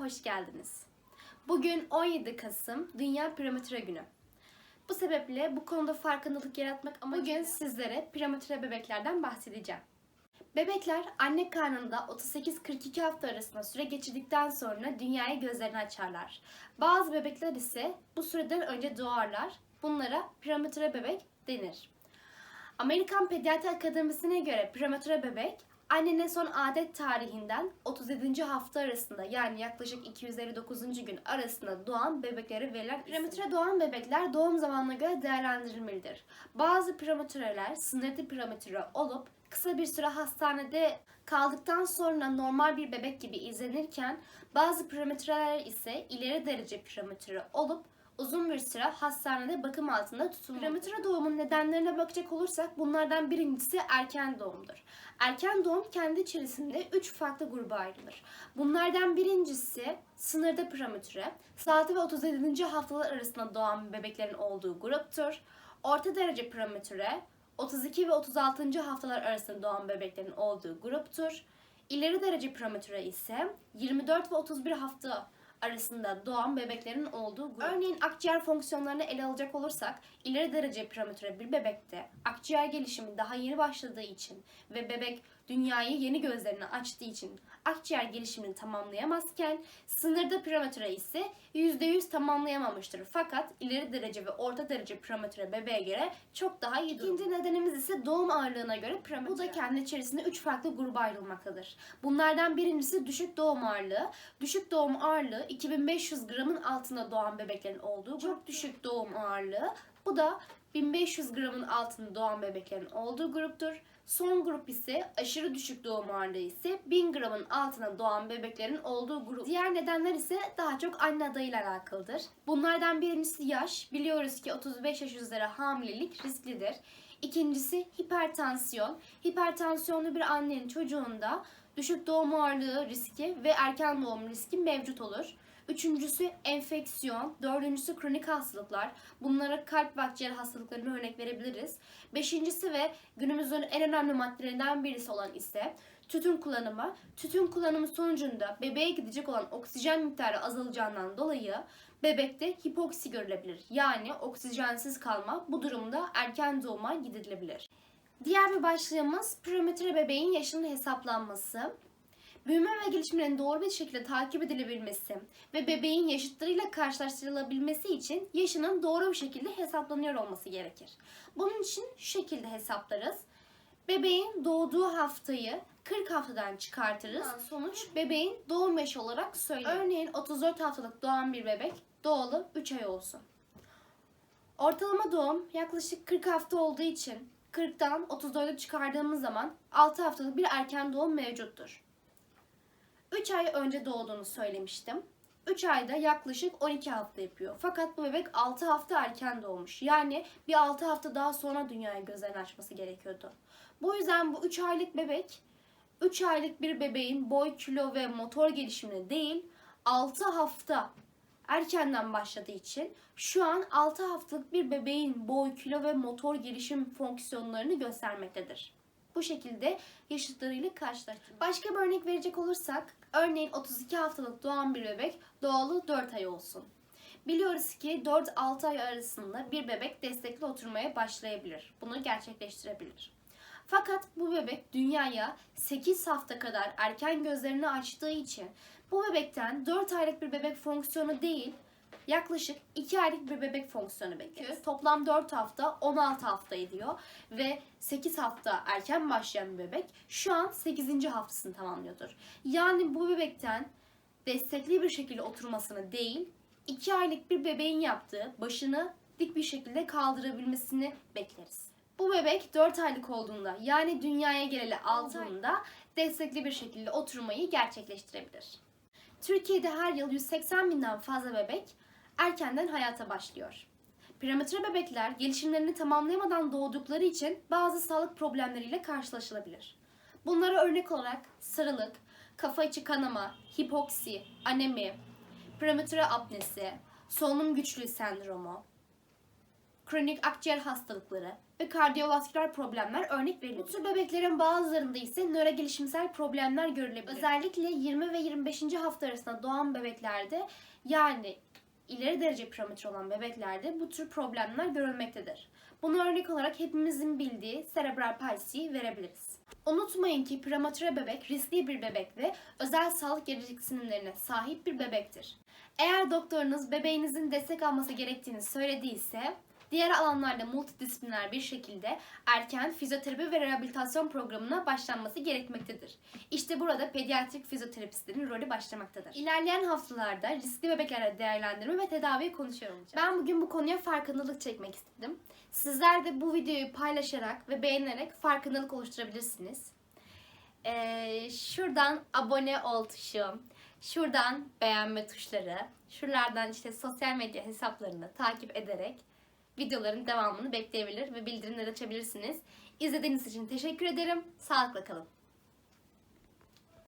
hoş geldiniz. Bugün 17 Kasım Dünya Prematüre Günü. Bu sebeple bu konuda farkındalık yaratmak amacıyla bugün sizlere prematüre bebeklerden bahsedeceğim. Bebekler anne karnında 38-42 hafta arasında süre geçirdikten sonra dünyaya gözlerini açarlar. Bazı bebekler ise bu süreden önce doğarlar. Bunlara prematüre bebek denir. Amerikan Pediatri Akademisi'ne göre prematüre bebek annenin son adet tarihinden 37. hafta arasında yani yaklaşık 259. gün arasında doğan bebeklere verilen prematüre doğan bebekler doğum zamanına göre değerlendirilmelidir. Bazı prematüreler sınırlı prematüre olup kısa bir süre hastanede kaldıktan sonra normal bir bebek gibi izlenirken bazı prematüreler ise ileri derece prematüre olup uzun bir süre hastanede bakım altında tutulmalı. Prematüre doğumun nedenlerine bakacak olursak bunlardan birincisi erken doğumdur. Erken doğum kendi içerisinde 3 farklı gruba ayrılır. Bunlardan birincisi sınırda prematüre, 6 ve 37. haftalar arasında doğan bebeklerin olduğu gruptur. Orta derece prematüre, 32 ve 36. haftalar arasında doğan bebeklerin olduğu gruptur. İleri derece prematüre ise 24 ve 31 hafta arasında doğan bebeklerin olduğu grup. Örneğin akciğer fonksiyonlarını ele alacak olursak ileri derece prematüre bir bebekte akciğer gelişimi daha yeni başladığı için ve bebek dünyayı yeni gözlerini açtığı için akciğer gelişimini tamamlayamazken sınırda prematüre ise %100 tamamlayamamıştır. Fakat ileri derece ve orta derece prematüre bebeğe göre çok daha iyi durumda. İkinci nedenimiz ise doğum ağırlığına göre prematüre. Bu da kendi içerisinde 3 farklı gruba ayrılmaktadır. Bunlardan birincisi düşük doğum ağırlığı. Düşük doğum ağırlığı 2500 gramın altında doğan bebeklerin olduğu çok düşük doğum ağırlığı. Bu da 1500 gramın altında doğan bebeklerin olduğu gruptur. Son grup ise aşırı düşük doğum ağırlığı ise 1000 gramın altına doğan bebeklerin olduğu grup. Diğer nedenler ise daha çok anne adayıyla alakalıdır. Bunlardan birincisi yaş. Biliyoruz ki 35 yaş üzeri hamilelik risklidir. İkincisi hipertansiyon. Hipertansiyonlu bir annenin çocuğunda düşük doğum ağırlığı riski ve erken doğum riski mevcut olur. Üçüncüsü enfeksiyon, dördüncüsü kronik hastalıklar. Bunlara kalp ve akciğer hastalıklarına örnek verebiliriz. Beşincisi ve günümüzün en önemli maddelerinden birisi olan ise tütün kullanımı. Tütün kullanımı sonucunda bebeğe gidecek olan oksijen miktarı azalacağından dolayı bebekte hipoksi görülebilir. Yani oksijensiz kalma bu durumda erken doğuma gidilebilir. Diğer bir başlığımız prematüre bebeğin yaşının hesaplanması. Büyüme ve gelişiminin doğru bir şekilde takip edilebilmesi ve bebeğin yaşıtlarıyla karşılaştırılabilmesi için yaşının doğru bir şekilde hesaplanıyor olması gerekir. Bunun için şu şekilde hesaplarız. Bebeğin doğduğu haftayı 40 haftadan çıkartırız. Sonuç bebeğin doğum yaşı olarak söylenir. Örneğin 34 haftalık doğan bir bebek doğalı 3 ay olsun. Ortalama doğum yaklaşık 40 hafta olduğu için 40'tan 34'e çıkardığımız zaman 6 haftalık bir erken doğum mevcuttur. 3 ay önce doğduğunu söylemiştim. 3 ayda yaklaşık 12 hafta yapıyor. Fakat bu bebek 6 hafta erken doğmuş. Yani bir 6 hafta daha sonra dünyaya gözlerini açması gerekiyordu. Bu yüzden bu 3 aylık bebek 3 aylık bir bebeğin boy, kilo ve motor gelişimine değil 6 hafta erkenden başladığı için şu an 6 haftalık bir bebeğin boy, kilo ve motor gelişim fonksiyonlarını göstermektedir. Bu şekilde yaşıtlarıyla karşılaştırılır. Başka bir örnek verecek olursak, örneğin 32 haftalık doğan bir bebek doğalı 4 ay olsun. Biliyoruz ki 4-6 ay arasında bir bebek destekli oturmaya başlayabilir. Bunu gerçekleştirebilir. Fakat bu bebek dünyaya 8 hafta kadar erken gözlerini açtığı için bu bebekten 4 aylık bir bebek fonksiyonu değil, yaklaşık 2 aylık bir bebek fonksiyonu bekliyoruz. Toplam 4 hafta 16 hafta ediyor ve 8 hafta erken başlayan bir bebek şu an 8. haftasını tamamlıyordur. Yani bu bebekten destekli bir şekilde oturmasını değil, 2 aylık bir bebeğin yaptığı başını dik bir şekilde kaldırabilmesini bekleriz. Bu bebek 4 aylık olduğunda yani dünyaya geleli aldığında destekli bir şekilde oturmayı gerçekleştirebilir. Türkiye'de her yıl 180 binden fazla bebek erkenden hayata başlıyor. Prematüre bebekler gelişimlerini tamamlayamadan doğdukları için bazı sağlık problemleriyle karşılaşılabilir. Bunlara örnek olarak sarılık, kafa içi kanama, hipoksi, anemi, prematüre apnesi, solunum güçlüğü sendromu, kronik akciğer hastalıkları ve kardiyovasküler problemler örnek verilir. Bu tür bebeklerin bazılarında ise nörogelişimsel problemler görülebilir. Özellikle 20 ve 25. hafta arasında doğan bebeklerde yani ileri derece prematür olan bebeklerde bu tür problemler görülmektedir. Bunu örnek olarak hepimizin bildiği serebral palsiyi verebiliriz. Unutmayın ki prematüre bebek riskli bir bebek ve özel sağlık gereksinimlerine sahip bir bebektir. Eğer doktorunuz bebeğinizin destek alması gerektiğini söylediyse diğer alanlarda multidisipliner bir şekilde erken fizyoterapi ve rehabilitasyon programına başlanması gerekmektedir. İşte burada pediatrik fizyoterapistlerin rolü başlamaktadır. İlerleyen haftalarda riskli bebeklerle değerlendirme ve tedaviyi konuşuyor olacağım. Ben bugün bu konuya farkındalık çekmek istedim. Sizler de bu videoyu paylaşarak ve beğenerek farkındalık oluşturabilirsiniz. Ee, şuradan abone ol tuşu, şuradan beğenme tuşları, şuralardan işte sosyal medya hesaplarını takip ederek videoların devamını bekleyebilir ve bildirimleri açabilirsiniz. İzlediğiniz için teşekkür ederim. Sağlıkla kalın.